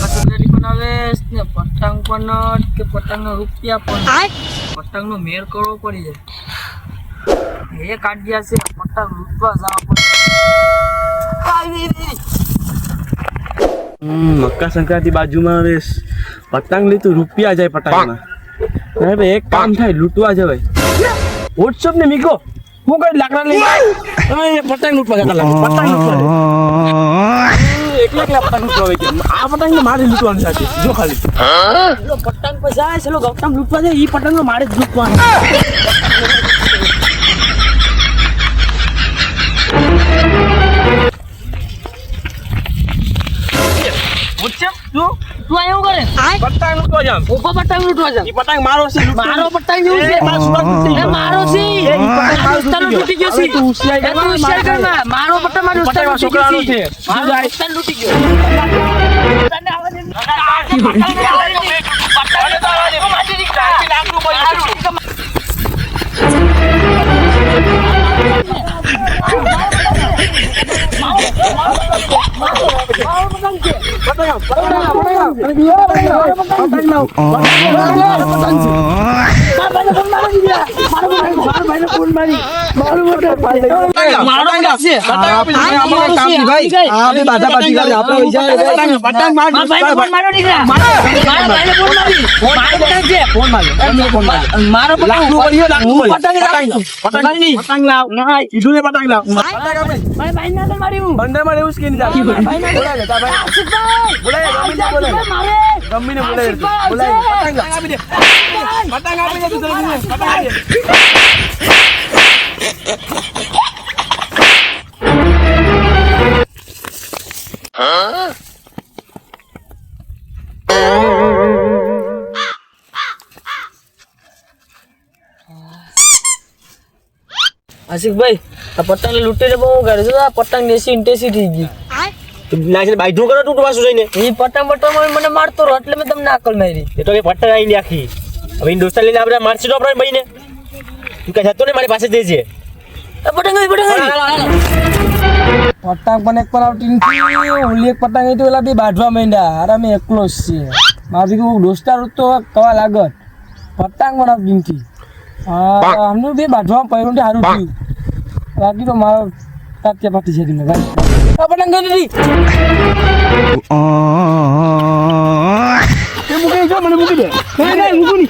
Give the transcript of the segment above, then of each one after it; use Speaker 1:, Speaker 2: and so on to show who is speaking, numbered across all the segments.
Speaker 1: કટોકટી બનાવે ને પતંગ પણ કે પતંગના રૂપિયા પણ પતંગનો મેળ કરવો પડી જાય. એ કાઢ્યા છે પતંગ લૂંટવા જવા પડે
Speaker 2: હમ, મકર સંક્રાંતિ બાજુમાં આવે પતંગ લીધું રૂપિયા જાય પતંગના ભાઈ એક કામ થાય લૂંટવા જવાય. વોટ્સઅપ ને મીકો. હું કઈ લાકડા લઈ અરે પતંગ લૂંટવા જતા લાગે. પતંગ લૂંટવા. એકલા એકલા પતંગ લૂંટવા છે. આ પતંગ ને મારે લૂંટવાનું સાથે. જો ખાલી. પતંગ પર જાય છે ગૌતમ લૂંટવા જાય એ પતંગ મારે જ લૂંટવાનું. લૂંટવા જામ
Speaker 1: ઊભો પતંગ લૂંટવા જામ
Speaker 2: એ પતંગ મારો છે
Speaker 1: મારો પતંગ જેવું છે?
Speaker 2: મારો સુરત લૂંટી ગયો.
Speaker 1: મારો છે.
Speaker 2: એ ઈ પતંગ મારો તૂટી
Speaker 1: ગયો. છે.
Speaker 2: તું હોશિયાર
Speaker 1: એ તું હોશિયાર કર ના મારો પતંગ મારો
Speaker 2: પતંગ છોકરાનો
Speaker 1: તૂટી ગયો
Speaker 2: છે.
Speaker 1: મારો દોસ્તાનો તૂટી ગયો. તને આવે છે. મારા પતંગ લાવ પતંગ. પતંગ. ના. મારી હું. આશિકભાઈ આ પતંગ લૂંટીને બહુ કરે છે. આ પતંગ નેસી ઇન્ટેસી થઈ ગઈ. એ પતંગ પતંગ મને મારતો રહો એટલે મેં તમને આકલ મારી. આ પતંગ આવી, પતંગ આવી.
Speaker 3: પતંગ પણ એક પર આવતી નથી. ઓલી એક પતંગ આવી ઓલા બી બાઢવા માંડ્યા. અરે અમે એકલો જ છીએ. મારી કેવું દોસ્તાર તો કવા લાગત. પતંગ પણ આવતી નથી. હા અમને બે બાઢવા પહેરું ને સારું થયું. બાકી તો મારો તાત્યા પાટી છે તમે ભાઈ આ પતંગ ગઈ નથી મૂકી જો મને મૂકી દે. મૂકું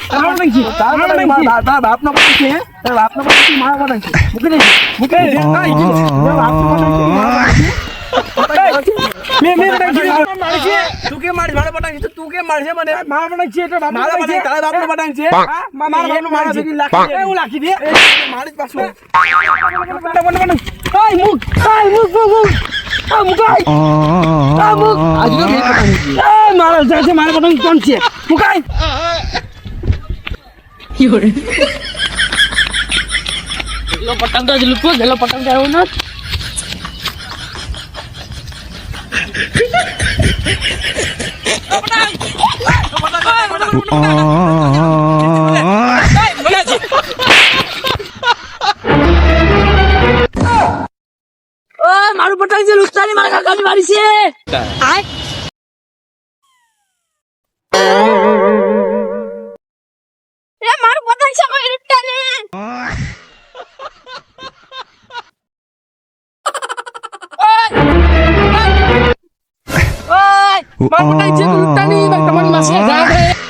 Speaker 3: છે બાપનો પતંગ છે બાપનો મૂકી દે મૂકી દે બાપનો મે મે તું કે મારી મારો પતંગ છે તું કે મારશે મને મારો પતંગ છે એટલે બાપનો પતંગ તારા બાપનો પતંગ છે હા? બાપનો મારા લાખી દે. હું લાખી દે? મારી પાછું કાઈ મૂક. કાઈ મૂક મૂક. મૂક આ મુક આજ પતંગ એ મારા જાય છે મારા પતંગ કોણ છે મુકાઈ
Speaker 1: પેલો પતંગ તો જ, પેલો પતંગ આવ્યો મારું પતંગ
Speaker 4: પતંગ છે કોઈ લૂંટતા ને
Speaker 1: ઓય, મારું પતંગ છે લૂંટતાની મારી તમારી માસી જાય રે. મારું મારું પતંગ હતું.
Speaker 2: કે ભાઈ પતંગ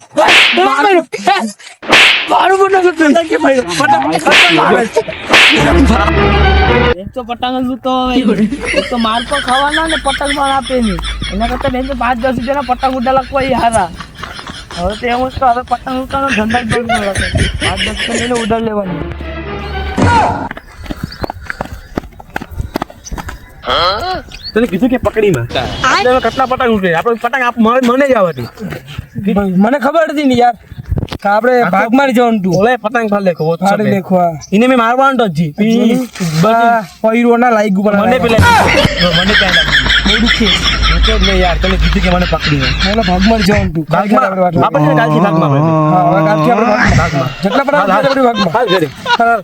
Speaker 1: તો પતંગ માર તો ખાવાના ને પતંગ પણ આપે નહીં. એના કરતા બેન પાંચ દસ રૂપિયાના પતંગ ઉડા લખવા એ હવે તો એમ તો હવે પતંગ ઉડાડવાનો ધંધા જ બંધ પાંચ દસ રૂપિયા ઉડાડ લેવાનું.
Speaker 2: તને કીધું કે પકડી માં કેટલા પતંગ ઉઠે આપણે પતંગ આપ મને જ આવતી.
Speaker 3: મને ખબર હતી ને યાર કે આપણે ભાગ મારી જવાનું તું.
Speaker 2: ઓલે પતંગ ફાડ લેખો
Speaker 3: ફાડી લેખવા
Speaker 2: એને મેં મારવાનો તો જી પી
Speaker 3: બા પૈરો ના લાગ્યું ઉપર
Speaker 2: મને પેલા મને ક્યાં લાગ્યું
Speaker 3: બહુ દુખે
Speaker 2: હું તો જ યાર તને કીધું કે મને પકડી લે
Speaker 3: ઓલે ભાગ મારી જવાનું તું. ભાગ આપણે
Speaker 2: આપણે કાલથી ભાગમાં
Speaker 3: હા હવે કાલથી આપણે ભાગમાં.
Speaker 2: ભાગમાં.
Speaker 3: જેટલા પણ
Speaker 2: હાલ.
Speaker 3: આપણે
Speaker 2: હાલ ઘરે
Speaker 3: હા.